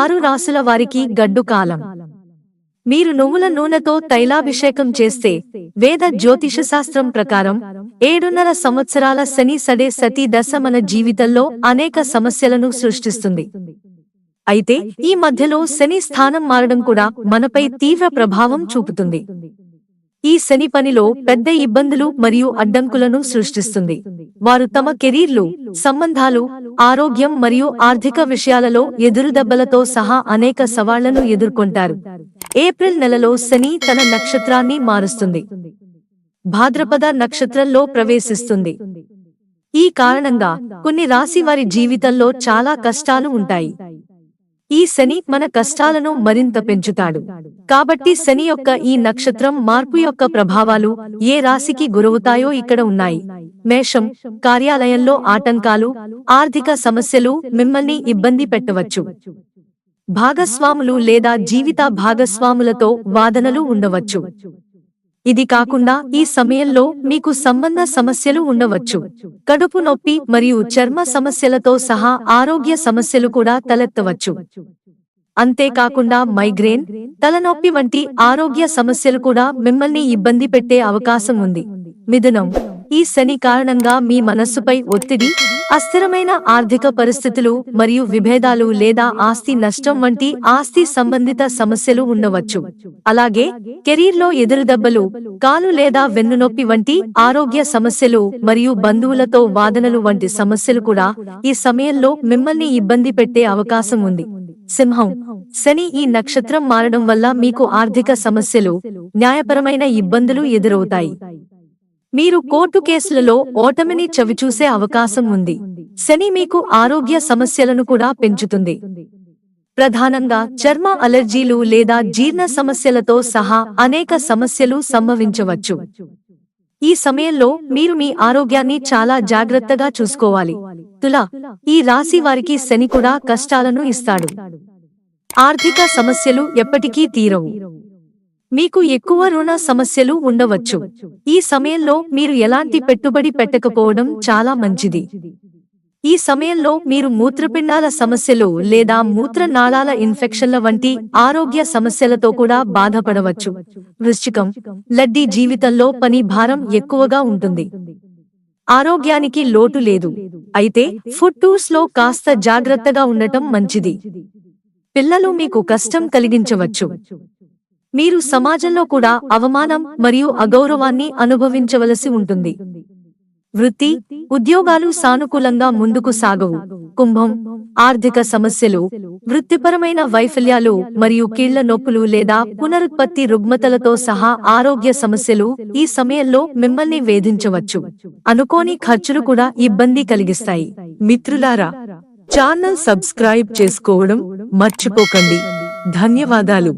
ఆరు రాసుల వారికి గడ్డు కాలం. మీరు నువ్వుల నూనెతో తైలాభిషేకం చేస్తే వేద జ్యోతిష శాస్త్రం ప్రకారం ఏడున్నర సంవత్సరాల శని సడే సతీ దశ మన జీవితంలో అనేక సమస్యలను సృష్టిస్తుంది. అయితే ఈ మధ్యలో శని స్థానం మారడం కూడా మనపై తీవ్ర ప్రభావం చూపుతుంది. ఈ శని పనిలో పెద్ద ఇబ్బందులు మరియు అడ్డంకులను సృష్టిస్తుంది. వారు తమ కెరీర్లు సంబంధాలు ఆరోగ్యం మరియు ఆర్థిక విషయాలలో ఎదురుదెబ్బలతో సహా అనేక సవాళ్ళను ఎదుర్కొంటారు. ఏప్రిల్ నెలలో శని తన నక్షత్రాన్ని మారుస్తుంది. భాద్రపద నక్షత్రంలో ప్రవేశిస్తుంది. ఈ కారణంగా కొన్ని రాశి వారి జీవితంలో చాలా కష్టాలు ఉంటాయి. ఈ శని మన కష్టాలను మరింత పెంచుతాడు. కాబట్టి శని యొక్క ఈ నక్షత్రం మార్పు యొక్క ప్రభావాలు ఏ రాశికి గురవుతాయో ఇక్కడ ఉన్నాయి. మేషం కార్యాలయంలో ఆటంకాలు ఆర్థిక సమస్యలు మిమ్మల్ని ఇబ్బంది పెట్టవచ్చు. భాగస్వాములు లేదా జీవిత భాగస్వాములతో వాదనలు ఉండవచ్చు. ఇది కాకుండా ఈ సమయంలో మీకు సంబంధ సమస్యలు ఉండవచ్చు. కడుపు నొప్పి మరియు చర్మ సమస్యలతో సహా ఆరోగ్య సమస్యలు కూడా తలెత్తవచ్చు. అంతేకాకుండా మైగ్రేన్ తలనొప్పి వంటి ఆరోగ్య సమస్యలు కూడా మిమ్మల్ని ఇబ్బంది పెట్టే అవకాశం ఉంది. మిథునం ఈ శని కారణంగా మీ మనస్సుపై ఒత్తిడి అస్థిరమైన ఆర్థిక పరిస్థితులు మరియు విభేదాలు లేదా ఆస్తి నష్టం వంటి ఆస్తి సంబంధిత సమస్యలు ఉండవచ్చు. అలాగే కెరీర్లో ఎదురుదెబ్బలు కాలు లేదా వెన్నునొప్పి వంటి ఆరోగ్య సమస్యలు మరియు బంధువులతో వాదనలు వంటి సమస్యలు కూడా ఈ సమయంలో మిమ్మల్ని ఇబ్బంది పెట్టే అవకాశం ఉంది. సింహం. శని ఈ నక్షత్రం మారడం వల్ల మీకు ఆర్థిక సమస్యలు న్యాయపరమైన ఇబ్బందులు ఎదురవుతాయి. మీరు కోర్టు కేసులలో ఓటమిని చవిచూసే అవకాశం ఉంది. శని మీకు ఆరోగ్య సమస్యలను కూడా పెంచుతుంది. ప్రధానంగా చర్మ అలర్జీలు లేదా జీర్ణ సమస్యలతో సహా అనేక సమస్యలు సంభవించవచ్చు. ఈ సమయంలో మీరు మీ ఆరోగ్యాన్ని చాలా జాగ్రత్తగా చూసుకోవాలి. తుల ఈ రాశి వారికి శని కూడా కష్టాలను ఇస్తాడు. ఆర్థిక సమస్యలు ఎప్పటికీ తీరవు. మీకు ఎక్కువ రుణ సమస్యలు ఉండవచ్చు. ఈ సమయంలో మీరు ఎలాంటి పెట్టుబడి పెట్టకపోవడం చాలా మంచిది. ఈ సమయంలో మీరు మూత్రపిండాల సమస్యలు లేదా మూత్రనాళాల ఇన్ఫెక్షన్ల వంటి ఆరోగ్య సమస్యలతో కూడా బాధపడవచ్చు. వృశ్చికం లడ్డీ జీవితంలో పని భారం ఎక్కువగా ఉంటుంది. ఆరోగ్యానికి లోటు లేదు. అయితే ఫుడ్ టూర్స్లో కాస్త జాగ్రత్తగా ఉండటం మంచిది. పిల్లలు మీకు కష్టం కలిగించవచ్చు. మీరు సమాజంలో కూడా అవమానం మరియు అగౌరవాన్ని అనుభవించవలసి ఉంటుంది. వృత్తి ఉద్యోగాలు సానుకూలంగా ముందుకు సాగవు. కుంభం ఆర్థిక సమస్యలు వృత్తిపరమైన వైఫల్యాలు మరియు కీళ్ళ నొప్పులు లేదా పునరుత్పత్తి రుగ్మతలతో సహా ఆరోగ్య సమస్యలు ఈ సమయంలో మిమ్మల్ని వేధించవచ్చు. అనుకోని ఖర్చులు కూడా ఇబ్బంది కలిగిస్తాయి. మిత్రులారా ఛానల్ సబ్స్క్రైబ్ చేసుకోవడం మర్చిపోకండి. ధన్యవాదాలు.